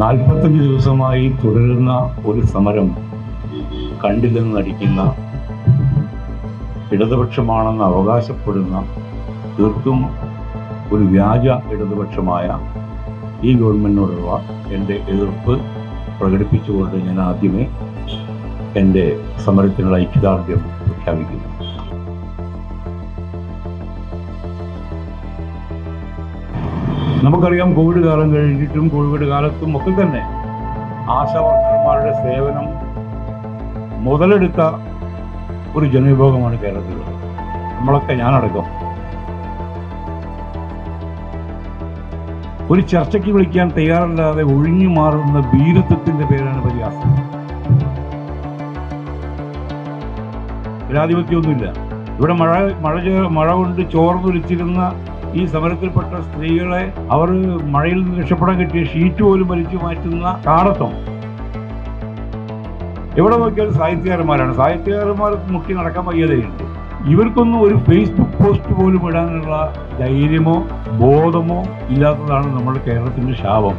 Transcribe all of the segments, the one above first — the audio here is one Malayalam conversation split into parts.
നാൽപ്പത്തഞ്ച് ദിവസമായി തുടരുന്ന ഒരു സമരം കണ്ടില്ലെന്ന് നടിക്കുന്ന ഇടതുപക്ഷമാണെന്ന് അവകാശപ്പെടുന്ന തീർത്തും ഒരു വ്യാജ ഇടതുപക്ഷമായ ഈ ഗവൺമെന്റിനോടുള്ള എന്റെ എതിർപ്പ് പ്രകടിപ്പിച്ചുകൊണ്ട് ഞാൻ ആദ്യമേ എന്റെ സമരത്തിനുള്ള ഐക്യദാർഢ്യം പ്രഖ്യാപിക്കുന്നു. നമുക്കറിയാം കോവിഡ് കാലം കഴിഞ്ഞിട്ടും കോവിഡ് കാലത്തും ഒക്കെ തന്നെ ആശാവർക്കർമാരുടെ സേവനം മുതലെടുത്ത ഒരു ജനവിഭാഗമാണ് കേരളത്തിലുള്ളത് നമ്മളൊക്കെ ഞാനടക്കം. ഒരു ചർച്ചയ്ക്ക് വിളിക്കാൻ തയ്യാറല്ലാതെ ഒഴിഞ്ഞു മാറുന്ന ഭീരുത്വത്തിന്റെ പേരാണ് പരിഹാസം. ജനാധിപത്യമൊന്നുമില്ല ഇവിടെ മഴ മഴ മഴ കൊണ്ട് ചോർന്നൊലിച്ചിരുന്ന ഈ സമരത്തിൽപ്പെട്ട സ്ത്രീകളെ അവർ മഴയിൽ നിന്ന് രക്ഷപ്പെടാൻ കിട്ടിയ ഷീറ്റ് പോലും വലിച്ചു മാറ്റുന്ന കാടത്തം എവിടെ നോക്കിയാലും സാഹിത്യകാരന്മാരാണ്. സാഹിത്യകാരന്മാർക്ക് മുട്ടി നടക്കാൻ വയ്യാതെയുണ്ട്. ഇവർക്കൊന്നും ഒരു ഫേസ്ബുക്ക് പോസ്റ്റ് പോലും ഇടാനുള്ള ധൈര്യമോ ബോധമോ ഇല്ലാത്തതാണ് നമ്മുടെ കേരളത്തിന്റെ ശാപം.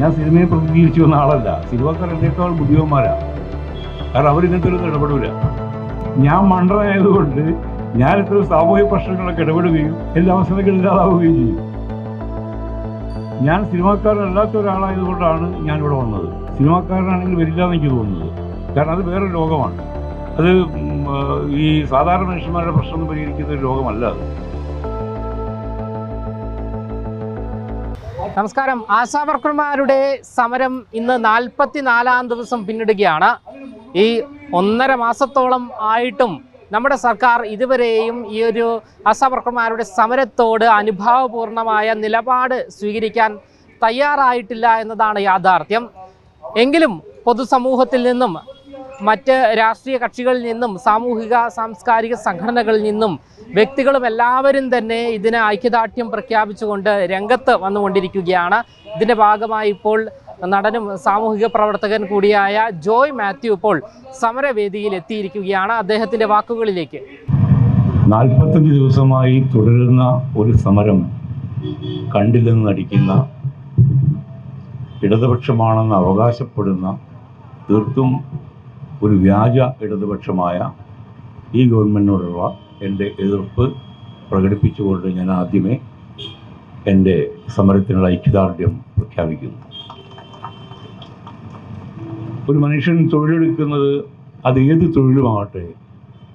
ഞാൻ സിനിമയെ പ്രതിനിധീകരിച്ചു വന്ന ആളല്ല. സിനിമക്കാർ എന്നേക്കാൾ ബുദ്ധിമാന്മാരാണ് കാരണം അവരിങ്ങനത്തെ ഒരു ഇടപെടില്ല ഞാൻ മണ്ടനായതുകൊണ്ട് ഞാൻ ഇത്തരം സാമൂഹിക പ്രശ്നങ്ങളൊക്കെ ഇടപെടുകയും എല്ലാ അവസരങ്ങളും ഇല്ലാതാവുകയും ചെയ്യും. ഞാൻ സിനിമാക്കാരനല്ലാത്ത ഒരാളായതുകൊണ്ടാണ് ഞാൻ ഇവിടെ വന്നത്. സിനിമാക്കാരനാണെങ്കിൽ വരില്ല എന്ന് എനിക്ക് തോന്നുന്നത്. കാരണം അത് വേറൊരു ലോകമാണ്. അത് ഈ സാധാരണ മനുഷ്യന്മാരുടെ പ്രശ്നം പരിഹരിക്കുന്ന ഒരു ലോകമല്ല അത്. നമസ്കാരം. ആശാവർക്കർമാരുടെ സമരം ഇന്ന് നാൽപ്പത്തിനാലാം ദിവസം പിന്നിടുകയാണ്. ഈ ഒന്നര മാസത്തോളം ആയിട്ടും നമ്മുടെ സർക്കാർ ഇതുവരെയും ഈ ഒരു ആശാവർക്കർമാരുടെ സമരത്തോട് അനുഭാവപൂർണമായ നിലപാട് സ്വീകരിക്കാൻ തയ്യാറായിട്ടില്ല എന്നതാണ് യാഥാർത്ഥ്യം. എങ്കിലും പൊതുസമൂഹത്തിൽ നിന്നും മറ്റ് രാഷ്ട്രീയ കക്ഷികളിൽ നിന്നും സാമൂഹിക സാംസ്കാരിക സംഘടനകളിൽ നിന്നും വ്യക്തികളും എല്ലാവരും തന്നെ ഇതിന് ഐക്യദാർഢ്യം പ്രഖ്യാപിച്ചുകൊണ്ട് രംഗത്ത് വന്നുകൊണ്ടിരിക്കുകയാണ്. ഇതിന്റെ ഭാഗമായി ഇപ്പോൾ നടനും സാമൂഹിക പ്രവർത്തകൻ കൂടിയായ ജോയ് മാത്യു ഇപ്പോൾ സമരവേദിയിൽ എത്തിയിരിക്കുകയാണ് അദ്ദേഹത്തിന്റെ വാക്കുകളിലേക്ക്. നാൽപ്പത്തഞ്ച് ദിവസമായി തുടരുന്ന ഒരു സമരം കണ്ടില്ലെന്ന് നടിക്കുന്ന ഇടതുപക്ഷമാണെന്ന് അവകാശപ്പെടുന്ന തീർത്തും ഒരു വ്യാജ ഇടതുപക്ഷമായ ഈ ഗവൺമെന്റിനോടുള്ള എന്റെ എതിർപ്പ് പ്രകടിപ്പിച്ചുകൊണ്ട് ഞാൻ ആദ്യമേ എന്റെ സമരത്തിനുള്ള ഐക്യദാർഢ്യം പ്രഖ്യാപിക്കുന്നു. ഒരു മനുഷ്യൻ തൊഴിലെടുക്കുന്നത് അത് ഏത് തൊഴിലുമാകട്ടെ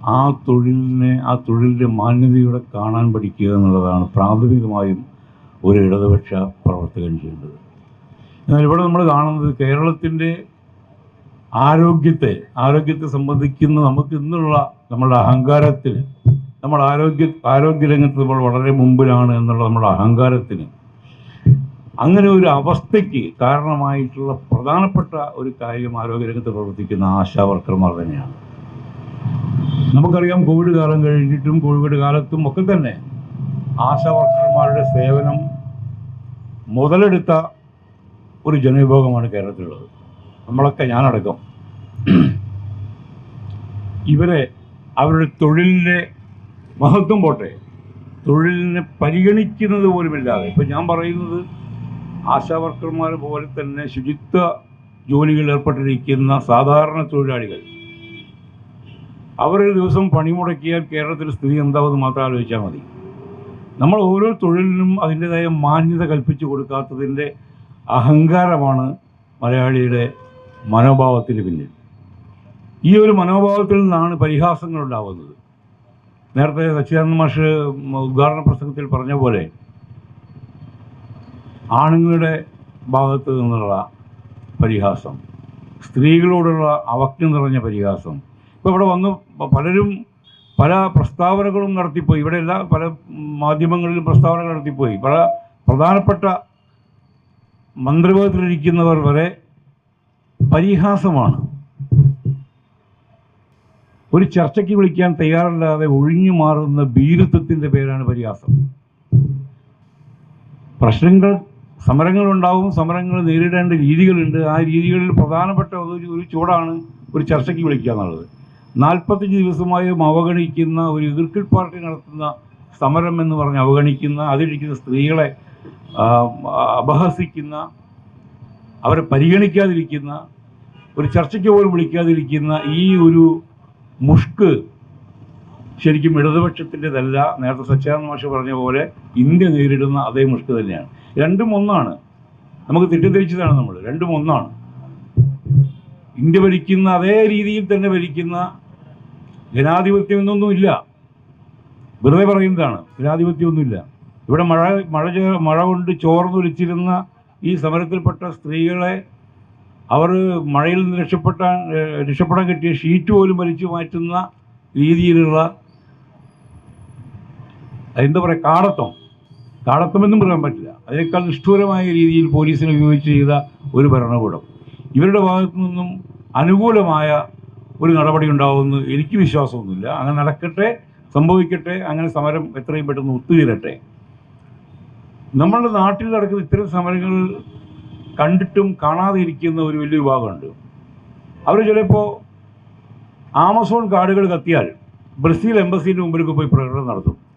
ആ തൊഴിലിനെ ആ തൊഴിലിന്റെ മാന്യതയോടെ കാണാൻ പഠിക്കുക എന്നുള്ളതാണ് പ്രാഥമികമായും ഒരു ഇടതുപക്ഷ പ്രവർത്തകൻ ചെയ്യേണ്ടത്. എന്നാൽ ഇവിടെ നമ്മൾ കാണുന്നത് കേരളത്തിന്റെ ആരോഗ്യത്തെ ആരോഗ്യത്തെ സംബന്ധിക്കുന്ന നമുക്ക് ഇന്നുള്ള നമ്മുടെ അഹങ്കാരത്തിന് നമ്മൾ ആരോഗ്യ ആരോഗ്യരംഗത്ത് നമ്മൾ വളരെ മുമ്പിലാണ് എന്നുള്ള നമ്മുടെ അഹങ്കാരത്തിന് അങ്ങനെ ഒരു അവസ്ഥയ്ക്ക് കാരണമായിട്ടുള്ള പ്രധാനപ്പെട്ട ഒരു കാര്യം ആരോഗ്യരംഗത്ത് പ്രവർത്തിക്കുന്ന ആശാ വർക്കർമാർ തന്നെയാണ്. നമുക്കറിയാം കോവിഡ് കാലം കഴിഞ്ഞിട്ടും കോവിഡ് കാലത്തും ഒക്കെ തന്നെ ആശാ വർക്കർമാരുടെ സേവനം മുതലെടുത്ത ഒരു ജനവിഭാഗമാണ് കേരളത്തിലുള്ളത്. നമ്മളൊക്കെ ഞാനടക്കം. ഇവരെ അവരുടെ തൊഴിലിന്റെ മഹത്വം പോട്ടെ. തൊഴിലിനെ പരിഗണിക്കുന്നത് പോലുമില്ലാതെ. ഇപ്പം ഞാൻ പറയുന്നത് ആശാ വർക്കർമാർ പോലെ തന്നെ ശുചിത്വ ജോലികളിൽ ഏർപ്പെട്ടിരിക്കുന്ന സാധാരണ തൊഴിലാളികൾ. അവരൊരു ദിവസം പണിമുടക്കിയാൽ കേരളത്തിലെ സ്ഥിതി എന്താവെന്ന് മാത്രം ആലോചിച്ചാൽ മതി. നമ്മൾ ഓരോ തൊഴിലിനും അതിന്റെതായ മാന്യത കൽപ്പിച്ചു കൊടുക്കാത്തതിന്റെ അഹങ്കാരമാണ് മലയാളിയുടെ മനോഭാവത്തിന് പിന്നിൽ. ഈ ഒരു മനോഭാവത്തിൽ നിന്നാണ് പരിഹാസങ്ങൾ ഉണ്ടാവുന്നത് നേരത്തെ സച്ചിദാനന്ദ മാഷ് ഉദ്ഘാടന പ്രസംഗത്തിൽ പറഞ്ഞ പോലെ ആണുങ്ങളുടെ ഭാഗത്ത് നിന്നുള്ള പരിഹാസം സ്ത്രീകളോടുള്ള അവജ്ഞ നിറഞ്ഞ പരിഹാസം. ഇപ്പോൾ ഇവിടെ വന്ന് പലരും പല പ്രസ്താവനകളും നടത്തിപ്പോയി. ഇവിടെ എല്ലാ പല മാധ്യമങ്ങളിലും പ്രസ്താവനകൾ നടത്തിപ്പോയി. പല പ്രധാനപ്പെട്ട മന്ത്രിപദത്തിലിരിക്കുന്നവർ വരെ പരിഹാസമാണ്. ഒരു ചർച്ചയ്ക്ക് വിളിക്കാൻ തയ്യാറല്ലാതെ ഒഴിഞ്ഞു മാറുന്ന ഭീരുത്വത്തിന്റെ പേരാണ് പരിഹാസം. പ്രശ്നങ്ങൾ സമരങ്ങളുണ്ടാവും സമരങ്ങൾ നേരിടേണ്ട രീതികളുണ്ട്. ആ രീതികളിൽ പ്രധാനപ്പെട്ട ഒരു ചൂടാണ് ഒരു ചർച്ചയ്ക്ക് വിളിക്കുക എന്നുള്ളത്. നാൽപ്പത്തഞ്ച് ദിവസമായും അവഗണിക്കുന്ന ഒരു എതിർക്കിൽ പാർട്ടി നടത്തുന്ന സമരം എന്ന് പറഞ്ഞ് അവഗണിക്കുന്ന അതിലിരിക്കുന്ന സ്ത്രീകളെ അപഹസിക്കുന്ന അവരെ പരിഗണിക്കാതിരിക്കുന്ന ഒരു ചർച്ചയ്ക്ക് പോലും വിളിക്കാതിരിക്കുന്ന ഈ ഒരു മുഷ്ക് ശരിക്കും ഇടതുപക്ഷത്തിന്റെതല്ല നേരത്തെ സച്ചാനന്ദ മാഷ് പറഞ്ഞ പോലെ ഇന്ത്യ നേരിടുന്ന അതേ മുഷ്ക തന്നെയാണ്. രണ്ടും ഒന്നാണ്. നമുക്ക് തെറ്റിദ്ധരിച്ചതാണ് നമ്മൾ. രണ്ടും ഒന്നാണ്. ഇന്ത്യ ഭരിക്കുന്ന അതേ രീതിയിൽ തന്നെ ഭരിക്കുന്ന ജനാധിപത്യം എന്നൊന്നുമില്ല വെറുതെ പറയുന്നതാണ് ജനാധിപത്യമൊന്നുമില്ല ഇവിടെ മഴ മഴ മഴ കൊണ്ട് ചോർന്നൊലിച്ചിരുന്ന ഈ സമരത്തിൽപ്പെട്ട സ്ത്രീകളെ അവർ മഴയിൽ നിന്ന് രക്ഷപ്പെട്ടാൻ രക്ഷപ്പെടാൻ കിട്ടിയ ഷീറ്റ് പോലും വലിച്ചു മാറ്റുന്ന രീതിയിലുള്ള എന്താ പറയുക കാടത്തം. കാടത്തമെന്നും പറയാൻ പറ്റില്ല. അതിനേക്കാൾ നിഷ്ഠൂരമായ രീതിയിൽ പോലീസിനെ ഉപയോഗിച്ച് ചെയ്ത ഒരു ഭരണകൂടം. ഇവരുടെ ഭാഗത്തു നിന്നും അനുകൂലമായ ഒരു നടപടി ഉണ്ടാവുമെന്ന് എനിക്ക് വിശ്വാസമൊന്നുമില്ല. അങ്ങനെ നടക്കട്ടെ സംഭവിക്കട്ടെ അങ്ങനെ സമരം എത്രയും പെട്ടെന്ന് ഒത്തുതീരട്ടെ നമ്മളുടെ നാട്ടിൽ നടക്കുന്ന ഇത്തരം സമരങ്ങൾ കണ്ടിട്ടും കാണാതെ ഇരിക്കുന്ന ഒരു വലിയ വിഭാഗമുണ്ട്. അവർ ചിലപ്പോൾ ആമസോൺ കാടുകൾ കത്തിയാൽ ബ്രസീൽ എംബസിന്റെ മുമ്പിലൊക്കെ പോയി പ്രകടനം നടത്തും.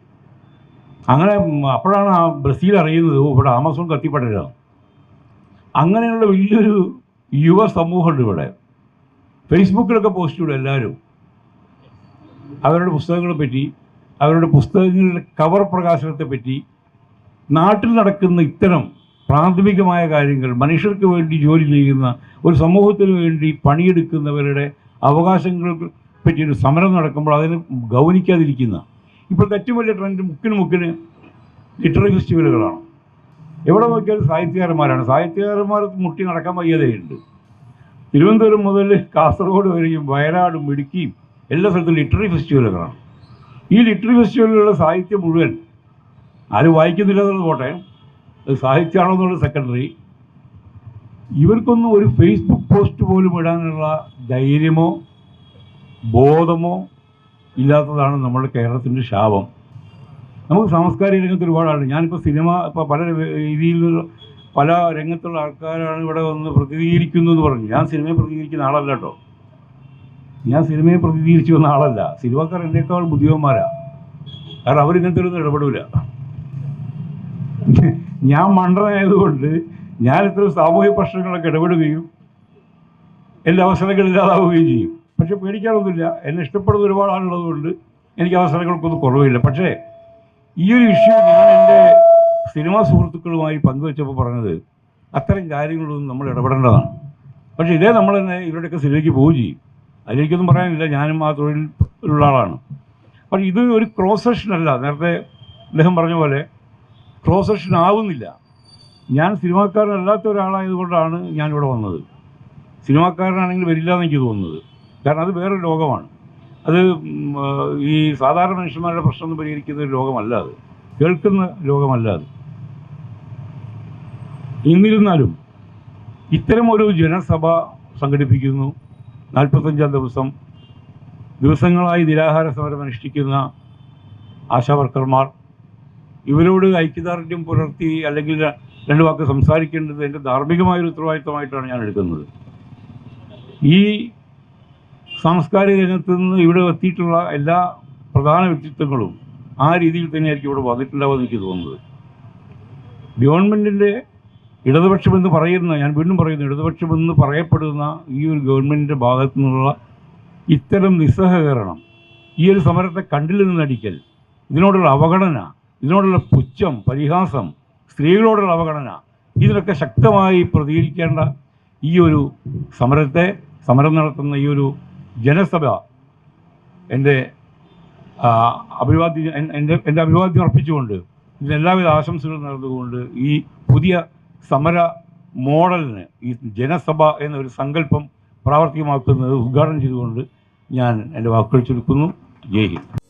അങ്ങനെ അപ്പോഴാണ് ആ ബ്രസീൽ അറിയുന്നത് ഇവിടെ ആമസോൺ കത്തിപ്പെടലാണ് അങ്ങനെയുള്ള വലിയൊരു യുവ സമൂഹമുണ്ട് ഇവിടെ. ഫേസ്ബുക്കിലൊക്കെ പോസ്റ്റ് ഇടും എല്ലാവരും. അവരുടെ പുസ്തകങ്ങളെ പറ്റി അവരുടെ പുസ്തകങ്ങളുടെ കവർ പ്രകാശനത്തെ പറ്റി. നാട്ടിൽ നടക്കുന്ന ഇത്തരം പ്രാഥമികമായ കാര്യങ്ങൾ മനുഷ്യർക്ക് വേണ്ടി ജോലി ചെയ്യുന്ന ഒരു സമൂഹത്തിന് വേണ്ടി പണിയെടുക്കുന്നവരുടെ അവകാശങ്ങൾക്ക് പറ്റിയൊരു സമരം നടക്കുമ്പോൾ അതിന് ഗൗനിക്കാതിരിക്കുന്ന ഇപ്പോഴത്തെ ഏറ്റവും വലിയ ട്രെൻഡ് മുക്കിന് മുക്കിന് ലിറ്റററി ഫെസ്റ്റിവലുകളാണ് എവിടെ നോക്കിയാലും സാഹിത്യകാരന്മാരാണ്. സാഹിത്യകാരന്മാർ മുട്ടി നടക്കാൻ വയ്യാതെയുണ്ട്. തിരുവനന്തപുരം മുതൽ കാസർഗോഡ് വരെയും വയനാടും ഇടുക്കിയും എല്ലാ സ്ഥലത്തും ലിറ്റററി ഫെസ്റ്റിവലുകളാണ് ഈ ലിറ്റററി ഫെസ്റ്റിവലിലുള്ള സാഹിത്യം മുഴുവൻ ആരും വായിക്കുന്നില്ല എന്നുള്ളത് പോട്ടെ. അത് സാഹിത്യമാണോ എന്നുള്ള ഇവർക്കൊന്നും ഒരു ഫേസ്ബുക്ക് പോസ്റ്റ് പോലും ഇടാനുള്ള ധൈര്യമോ ബോധമോ ഇല്ലാത്തതാണ് നമ്മുടെ കേരളത്തിന്റെ ശാപം. നമുക്ക് സാംസ്കാരിക രംഗത്ത് ഒരുപാടാണ്. ഞാനിപ്പോൾ സിനിമ ഇപ്പോൾ പല രീതിയിൽ പല രംഗത്തുള്ള ആൾക്കാരാണ് ഇവിടെ വന്ന് പ്രതികരിക്കുന്നു എന്ന് പറഞ്ഞു. ഞാൻ സിനിമയെ പ്രതിനിധീകരിക്കുന്ന ആളല്ല കേട്ടോ. ഞാൻ സിനിമയെ പ്രതിനിധീകരിച്ചു വന്ന ആളല്ല. സിനിമക്കാർ എന്നേക്കാൾ ബുദ്ധിമാന്മാരാ. കാരണം അവരിങ്ങനത്തെ ഒന്നും ഇടപെടില്ല ഞാൻ മണ്ടനായതുകൊണ്ട് ഞാൻ ഇത്തരം സാമൂഹ്യ പ്രശ്നങ്ങളൊക്കെ ഇടപെടുകയും എല്ലാ അവസരങ്ങളും ഇല്ലാതാവുകയും ചെയ്യും. പക്ഷെ പേടിക്കാനൊന്നുമില്ല. എന്നെ ഇഷ്ടപ്പെടുന്ന ഒരുപാട് ആളുള്ളതുകൊണ്ട് എനിക്ക് അവസരങ്ങൾക്കൊന്നും കുറവില്ല. പക്ഷേ ഈ ഒരു ഇഷ്യൂ ഞാൻ എന്റെ സിനിമാ സുഹൃത്തുക്കളുമായി പങ്കുവെച്ചപ്പോൾ പറഞ്ഞത് അത്തരം കാര്യങ്ങളൊന്നും നമ്മൾ ഇടപെടേണ്ടതാണ്. പക്ഷേ ഇതേ നമ്മൾ തന്നെ ഇവരുടെയൊക്കെ സിനിമയ്ക്ക് പോവുകയും ചെയ്യും. അതിലേക്കൊന്നും പറയാനില്ല. ഞാനും ആ തൊഴിലുള്ള ആളാണ്. പക്ഷേ ഇത് ഒരു ക്രോസ് നേരത്തെ അദ്ദേഹം പറഞ്ഞ പോലെ ക്രോസ് ആവുന്നില്ല. ഞാൻ സിനിമാക്കാരനല്ലാത്ത ഒരാളായതുകൊണ്ടാണ് ഞാനിവിടെ വന്നത്. സിനിമാക്കാരനാണെങ്കിൽ വരില്ല എന്ന് എനിക്ക് തോന്നുന്നത്. കാരണം അത് വേറൊരു ലോകമാണ്. അത് ഈ സാധാരണ മനുഷ്യന്മാരുടെ പ്രശ്നം പരിഹരിക്കുന്ന ഒരു ലോകമല്ല അത്. കേൾക്കുന്ന ലോകമല്ല അത്. എന്നിരുന്നാലും ഇത്തരം ഒരു ജനസഭ സംഘടിപ്പിക്കുന്നു. നാൽപ്പത്തഞ്ചാം ദിവസം ദിവസങ്ങളായി നിരാഹാര സമരം അനുഷ്ഠിക്കുന്ന ആശാവർക്കർമാർ ഇവരോട് ഐക്യദാർഢ്യം പുലർത്തി അല്ലെങ്കിൽ രണ്ട് വാക്ക് സംസാരിക്കേണ്ടത് എന്റെ ധാർമ്മികമായ ഒരു ഉത്തരവാദിത്തമായിട്ടാണ് ഞാൻ എടുക്കുന്നത്. ഈ സാംസ്കാരിക രംഗത്ത് നിന്ന് ഇവിടെ എത്തിയിട്ടുള്ള എല്ലാ പ്രധാന വ്യക്തിത്വങ്ങളും ആ രീതിയിൽ തന്നെയായിരിക്കും ഇവിടെ വന്നിട്ടുണ്ടാവുമെന്ന് എനിക്ക് തോന്നുന്നത്. ഗവൺമെന്റിന്റെ ഇടതുപക്ഷമെന്ന് പറയുന്ന ഞാൻ വീണ്ടും പറയുന്നു ഇടതുപക്ഷമെന്ന് പറയപ്പെടുന്ന ഈ ഒരു ഗവൺമെന്റിന്റെ ഭാഗത്തു നിന്നുള്ള ഇത്തരം നിസ്സഹകരണം ഈ ഒരു സമരത്തെ കണ്ടിൽ നിന്നടിക്കൽ ഇതിനോടുള്ള അവഗണന ഇതിനോടുള്ള പുച്ഛം പരിഹാസം സ്ത്രീകളോടുള്ള അവഗണന ഇതിനൊക്കെ ശക്തമായി പ്രതികരിക്കേണ്ട ഈ ഒരു സമരത്തെ സമരം നടത്തുന്ന ഈ ഒരു ജനസഭ എന്റെ അഭിവാദ്യം എന്റെ എന്റെ അഭിവാദ്യം അർപ്പിച്ചുകൊണ്ട് ഇതിന് എല്ലാവിധ ആശംസകളും ഈ പുതിയ സമര മോഡലിന് ഈ ജനസഭ എന്നൊരു സങ്കല്പം പ്രാവർത്തികമാക്കുന്നത് ഉദ്ഘാടനം ചെയ്തുകൊണ്ട് ഞാൻ എന്റെ വാക്കുകൾ ചുരുക്കുന്നു. ജയ് ഹിന്ദ്.